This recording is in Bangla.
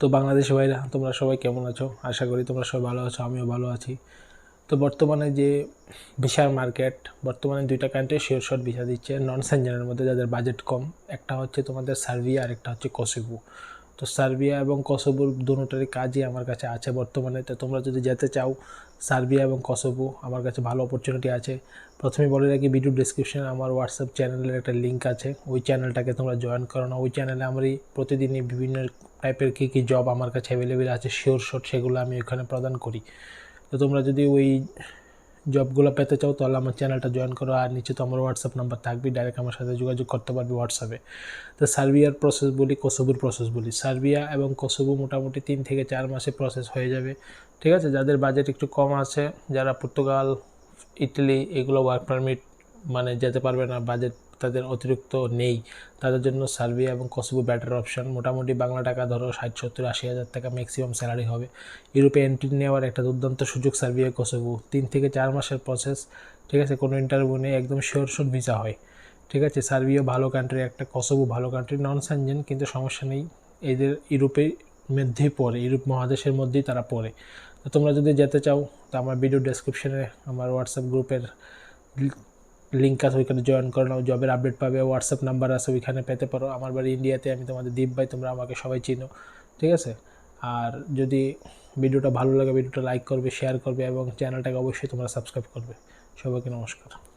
তো বাংলাদেশ ভাইরা, তোমরা সবাই কেমন আছো? আশা করি তোমরা সবাই ভালো আছো, আমিও ভালো আছি। তো বর্তমানে যে ভিসার মার্কেট বর্তমানে দুইটা কান্ট্রি শিওর শর্ট ভিসা দিচ্ছে। নন সেঞ্জনের মধ্যে যাদের বাজেট কম, একটা হচ্ছে তোমাদের সার্বিয়া আর একটা হচ্ছে কসিবু তো সার্বিয়া এবং কসোবোর দুটোটারই কাজই আমার কাছে আছে বর্তমানে। তো তোমরা যদি যেতে চাও, সার্বিয়া এবং কসোবো আমার কাছে ভালো অপরচুনিটি আছে। প্রথমে বলে রাখি ভিডিও ডিসক্রিপশনে আমার হোয়াটসঅ্যাপ চ্যানেলের একটা লিঙ্ক আছে। ওই চ্যানেলটাকে তোমরা জয়েন করো না। ওই চ্যানেলে আমারই প্রতিদিনই বিভিন্ন টাইপের কী কী জব আমার কাছে অ্যাভেলেবেল আছে শিওর শট সেগুলো আমি ওখানে প্রদান করি। তো তোমরা যদি ওই জবগুলো পেতে চাও, তাহলে আমার চ্যানেলটা জয়েন করো আর নিচে তো আমার হোয়াটসঅ্যাপ নাম্বার থাকবে ডাইরেক্ট আমার সাথে যোগাযোগ করতে পারবে হোয়াটসঅ্যাপে তো সার্বিয়ার প্রসেস বলি কসবুর প্রসেস বলি। সার্বিয়া এবং কসবু মোটামুটি তিন থেকে চার মাসে প্রসেস হয়ে যাবে, ঠিক আছে? যাদের বাজেট একটু কম আছে, যারা পর্তুগাল ইটালি এগুলো ওয়ার্ক পারমিট মানে যেতে পারবে না বাজেট তাদের অতিরিক্ত নেই। তাদের জন্য সার্বিয়া এবং কসবো ব্যাটার অপশন। মোটামুটি বাংলা টাকা ধরো ষাট, সত্তর, আশি হাজার টাকা ম্যাক্সিমাম স্যালারি হবে। ইউরোপে এন্ট্রি নেওয়ার একটা দুর্দান্ত সুযোগ সার্বিয়া কসবো তিন থেকে চার মাসের প্রসেস ঠিক আছে? কোনো ইন্টারভিউ নেই, একদম শিওর শোর ভিসা হয়। ঠিক আছে? সার্বিয়া ভালো কান্ট্রি একটা কসবো ভালো কান্ট্রি নন স্যানজেন কিন্তু সমস্যা নেই। এদের ইউরোপে মধ্যেই পড়ে, ইউরোপ মহাদেশের মধ্যেই তারা পড়ে। তো তোমরা যদি যেতে চাও, তো আমার ভিডিও ডেসক্রিপশনে আমার হোয়াটসঅ্যাপ গ্রুপের লিঙ্ক আছে, ওইখানে জয়েন করে নাও জবের আপডেট পাবে হোয়াটসঅ্যাপ নাম্বার আছে, ওইখানে পেতে পারো। আমার বাড়ি ইন্ডিয়াতে আমি তোমাদের দীপ ভাই, তোমরা আমাকে সবাই চিনো, ঠিক আছে? আর যদি ভিডিওটা ভালো লাগে, ভিডিওটা লাইক করবে শেয়ার করবে, এবং চ্যানেলটাকে অবশ্যই তোমরা সাবস্ক্রাইব করবে। সবাইকে নমস্কার।